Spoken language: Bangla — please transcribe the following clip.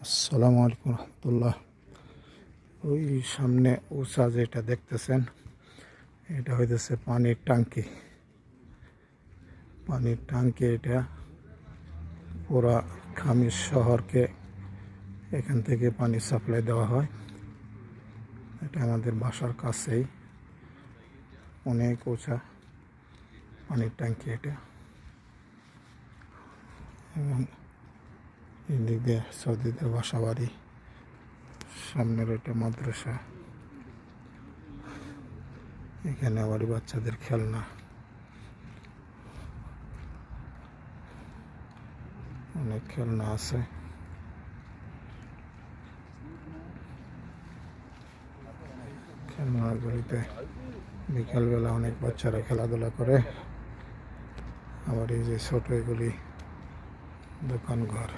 আসসালামু আলাইকুম রহমতুল্লাহ। ওই সামনে উষা যেটা দেখতেছেন, এটা হইতেছে পানির টাঙ্কি পানির টাঙ্কি এটা পুরা খামির শহরকে এখান থেকে পানি সাপ্লাই দেওয়া হয়। এটা আমাদের বাসার কাছেই। অনেক উঁচা পানির ট্যাঙ্কি এটা। এবং এদিক দিয়ে সৌদিদের বাসা বাড়ি সামনের ওইটা মাদ্রাসা। এখানে আবার বাচ্চাদের খেলনা। অনেক খেলনা আছে। খেলনাগুলিতে বিকালবেলা অনেক বাচ্চারা খেলাধুলা করে। আবার এই যে ছোট এগুলি দোকান ঘর